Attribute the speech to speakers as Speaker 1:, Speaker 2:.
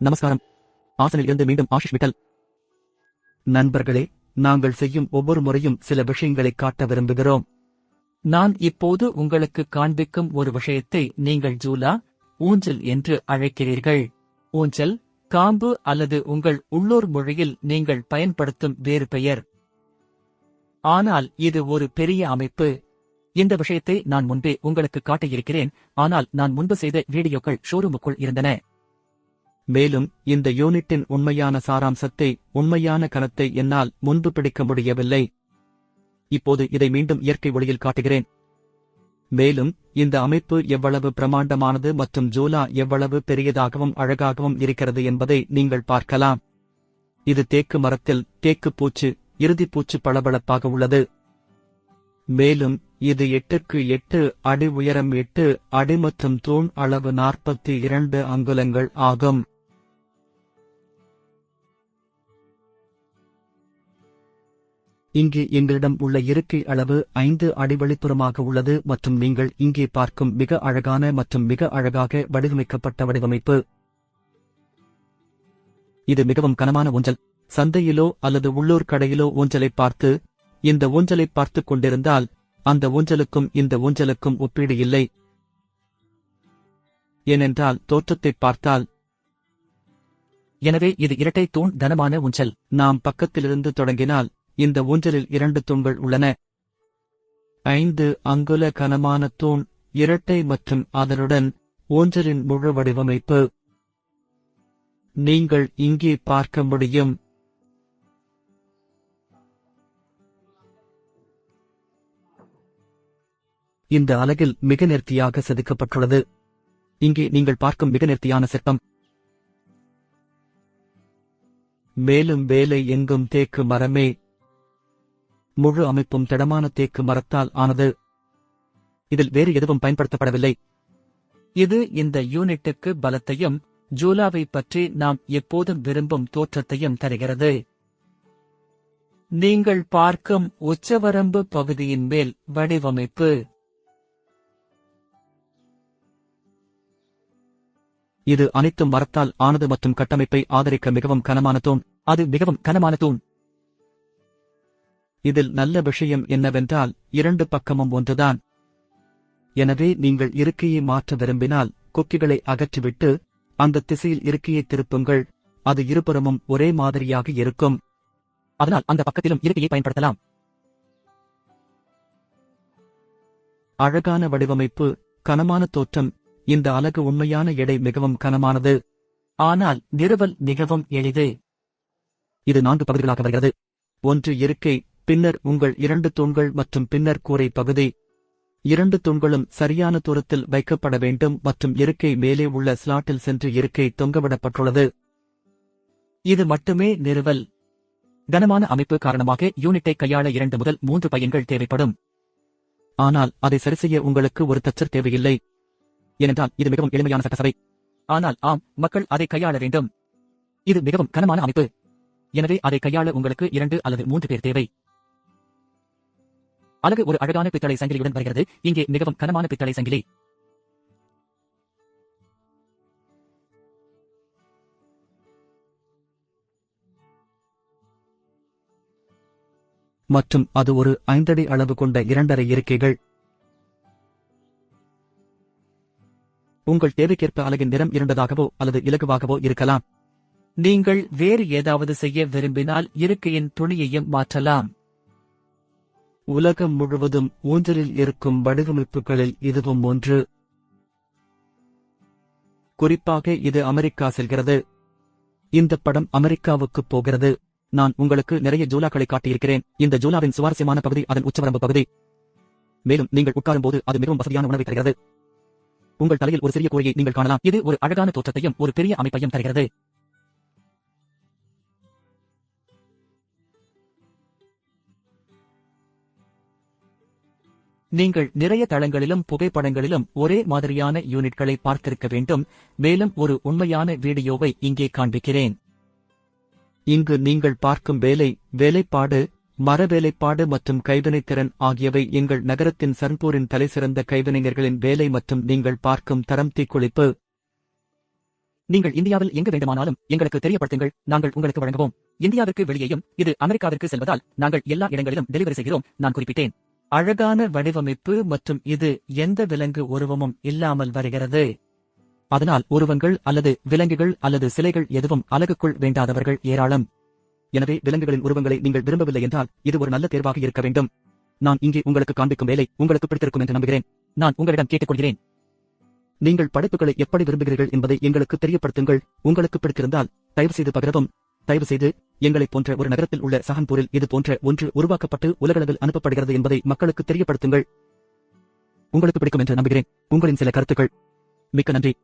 Speaker 1: நமஸ்காரம். ஆசனில் இருந்து மீண்டும் ஆஷிஷ் விட்டல். நண்பர்களே நாங்கள் செய்யும் ஒவ்வொரு முறையும் சில விஷயங்களை காட்ட விரும்புகிறோம்.
Speaker 2: நான் இப்போது உங்களுக்கு காண்பிக்கும் ஒரு விஷயத்தை நீங்கள் ஜூலா ஊஞ்சல் என்று அழைக்கிறீர்கள். ஊஞ்சல் காம்பு அல்லது உங்கள் உள்ளூர் மொழியில் நீங்கள் பயன்படுத்தும் வேறு பெயர். ஆனால் இது ஒரு பெரிய அமைப்பு. இந்த விஷயத்தை நான் முன்பே உங்களுக்கு காட்டியிருக்கிறேன். ஆனால் நான் முன்பு செய்த வீடியோக்கள் ஷோரூமுக்குள் இருந்தன.
Speaker 1: மேலும் இந்த யூனிட்டின் உண்மையான சாராம்சத்தை உண்மையான கணத்தை என்னால் முன்பு பிடிக்க முடியவில்லை. இப்போது இதை மீண்டும் இயற்கை ஒளியில் காட்டுகிறேன். மேலும் இந்த அமைப்பு எவ்வளவு பிரமாண்டமானது மற்றும் ஜூலா எவ்வளவு பெரியதாகவும் அழகாகவும் இருக்கிறது என்பதை நீங்கள் பார்க்கலாம். இது தேக்கு மரத்தில் தேக்கு பூச்சு இறுதி பூச்சு பளபளப்பாக உள்ளது. மேலும் இது எட்டுக்கு எட்டு அடி உயரம் எட்டு அடி மற்றும் தூண் அளவு நாற்பத்தி இரண்டு அங்குலங்கள் ஆகும். இங்கே எங்களிடம் உள்ள இருக்கை அளவு ஐந்து அடி வெளிப்புறமாக உள்ளது மற்றும் நீங்கள் இங்கே பார்க்கும் மிக அழகான மற்றும் மிக அழகாக வடிவமைக்கப்பட்ட வடிவமைப்பு. இது மிகவும் கனமான ஊஞ்சல். சந்தையிலோ அல்லது உள்ளூர் கடையிலோ ஊஞ்சலை பார்த்து இந்த ஊஞ்சலை பார்த்துக் கொண்டிருந்தால் அந்த ஊஞ்சலுக்கும் இந்த ஊஞ்சலுக்கும் ஒப்பீடு இல்லை. ஏனென்றால் தோற்றத்தைப் பார்த்தால்
Speaker 2: எனவே இது இரட்டை தூண் தனமான ஊஞ்சல்.
Speaker 1: நாம் பக்கத்திலிருந்து தொடங்கினால் இந்த ஊஞ்சலில் இரண்டு தூண்கள் உள்ளன. ஐந்து அங்குல கனமான தூண் இரட்டை மற்றும் அதனுடன் ஊஞ்சலின் முழு வடிவமைப்பு. நீங்கள் இங்கே பார்க்க முடியும். இந்த அலகில் மிக நேர்த்தியாக செதுக்கப்பட்டுள்ளது. இங்கே நீங்கள் பார்க்கும் மிக நேர்த்தியான சிற்பம். மேலும் வேலை எங்கும் தேக்கு மரமே. முழு அமைப்பும் திடமான தேக்கு மரத்தால் ஆனது. இதில் வேறு எதுவும் பயன்படுத்தப்படவில்லை.
Speaker 2: இது இந்த யூனிட்டுக்கு பலத்தையும் ஜூலாவை பற்றி நாம் எப்போதும் விரும்பும் தோற்றத்தையும் தருகிறது. நீங்கள் பார்க்கும் உச்சவரம்பு பகுதியின் மேல் வடிவமைப்பு.
Speaker 1: இது அனைத்தும் மரத்தால் ஆனது மற்றும் கட்டமைப்பை ஆதரிக்க மிகவும் கனமான தூண்.
Speaker 2: அது மிகவும் கனமான தூண்.
Speaker 1: இதில் நல்ல விஷயம் என்னவென்றால் இரண்டு பக்கமும் ஒன்றுதான். எனவே நீங்கள் இருக்கையை மாற்ற விரும்பினால் கொக்கிகளை அகற்றிவிட்டு அந்த திசையில் இருக்கையை திருப்புங்கள். அது இருபுறமும் ஒரே மாதிரியாக இருக்கும்.
Speaker 2: அதனால் அந்த பக்கத்திலும் இருக்கையை பயன்படுத்தலாம்.
Speaker 1: அழகான வடிவமைப்பு கனமான தோற்றம். இந்த அலகு உண்மையான எடை மிகவும் கனமானது.
Speaker 2: ஆனால் நிறுவல் மிகவும் எளிது.
Speaker 1: இது நான்கு பகுதிகளாக வருகிறது. ஒன்று இருக்கை. பின்னர் உங்கள் இரண்டு தூண்கள் மற்றும் பின்னர் கூரை பகுதி. இரண்டு தூண்களும் சரியான தூரத்தில் வைக்கப்பட வேண்டும் மற்றும் இருக்கை மேலே உள்ள ஸ்லாட்டில் சென்று இருக்கை தொங்கவிடப்பட்டுள்ளது.
Speaker 2: இது மட்டுமே நிறுவல். கனமான அமைப்பு காரணமாக யூனிட்டை கையாள இரண்டு முதல் மூன்று பையன்கள் தேவைப்படும்.
Speaker 1: ஆனால் அதை சரிசெய்ய உங்களுக்கு ஒரு தச்சர் தேவையில்லை. ஏனென்றால் இது மிகவும் எளிமையான சட்டசபை.
Speaker 2: ஆனால் ஆம் மக்கள் அதை கையாள வேண்டும். இது மிகவும் கனமான அமைப்பு. எனவே அதை கையாள உங்களுக்கு இரண்டு அல்லது மூன்று பேர் தேவை. அழகு ஒரு அழகான பித்தளை சங்கிலியுடன் வருகிறது. இங்கே மிகவும் கனமான பித்தளை சங்கிலி.
Speaker 1: மற்றும் அது ஒரு ஐந்தடி அளவு கொண்ட இரண்டரை இருக்கைகள். உங்கள் தேவைக்கேற்ப அலகின் நிறம் இருண்டதாகவோ அல்லது இலகுவாகவோ இருக்கலாம்.
Speaker 2: நீங்கள் வேறு ஏதாவது செய்ய விரும்பினால் இருக்கையின் துணியையும் மாற்றலாம்.
Speaker 1: உலகம் முழுவதும் ஊஞ்சலில் இருக்கும் வடிவமைப்புகளில் இதுவும் ஒன்று. குறிப்பாக இது அமெரிக்கா செல்கிறது. இந்த படம் அமெரிக்காவுக்கு போகிறது. நான் உங்களுக்கு நிறைய ஜூலாக்களை காட்டியிருக்கிறேன். இந்த ஜூலாவின் சுவாரஸ்யமான பகுதி அதன் உச்சவரம்பு பகுதி. மேலும் நீங்கள் உட்காரும் போது அது மிகவும் வசதியான உணவை தருகிறது. உங்கள் தலையில் ஒரு சிறிய கோழியை நீங்கள் காணலாம்.
Speaker 2: இது ஒரு அழகான தோற்றத்தையும் ஒரு பெரிய அமைப்பையும் தருகிறது. நீங்கள் நிறைய தளங்களிலும் புகைப்படங்களிலும் ஒரே மாதிரியான யூனிட்களை பார்த்திருக்க வேண்டும். மேலும் ஒரு உண்மையான வீடியோவை இங்கே காண்பிக்கிறேன்.
Speaker 1: இங்கு நீங்கள் பார்க்கும் வேலை வேலைப்பாடு மர வேலைப்பாடு மற்றும் கைவினைத்திறன் ஆகியவை எங்கள் நகரத்தின் சன்பூரின் தலைசிறந்த கைவினைஞர்களின் வேலை மற்றும் நீங்கள் பார்க்கும் தரம் தீக்குளிப்பு.
Speaker 2: நீங்கள் இந்தியாவில் எங்கு வேண்டுமானாலும் எங்களுக்கு தெரியப்படுத்துங்கள் நாங்கள் உங்களுக்கு வழங்குவோம். இந்தியாவிற்கு வெளியேயும் இது அமெரிக்காவிற்கு செல்வதால் நாங்கள் எல்லா இடங்களிலும் டெலிவரி செய்கிறோம் நான் குறிப்பிட்டேன். அழகான வடிவமைப்பு மற்றும் இது எந்த விலங்கு உருவமும் இல்லாமல் வருகிறது. அதனால் உருவங்கள் அல்லது விலங்குகள் அல்லது சிலைகள் எதுவும் அழகுக்குள் வேண்டாதவர்கள் ஏராளம்.
Speaker 1: எனவே விலங்குகளின் உருவங்களை நீங்கள் விரும்பவில்லை என்றால் இது ஒரு நல்ல தேர்வாக இருக்க வேண்டும். நான் இங்கே உங்களுக்கு காண்பிக்கும் வேலை உங்களுக்கு பிடித்திருக்கும் என்று நம்புகிறேன்.
Speaker 2: நான் உங்களிடம் கேட்டுக்கொள்கிறேன்.
Speaker 1: நீங்கள் படைப்புகளை எப்படி விரும்புகிறீர்கள் என்பதை எங்களுக்கு தெரியப்படுத்துங்கள். உங்களுக்கு பிடித்திருந்தால் தயவு செய்து பகிரவும். தயவு செய்து எங்களைப் போன்ற ஒரு நகரத்தில் உள்ள சஹன்பூரில் இது போன்ற ஒன்று உருவாக்கப்பட்டு உலகளவில் அனுப்பப்படுகிறது என்பதை மக்களுக்கு தெரியப்படுத்துங்கள். உங்களுக்கு பிடிக்கும் என்று நம்புகிறேன். உங்களின் சில கருத்துக்கள். மிக்க நன்றி.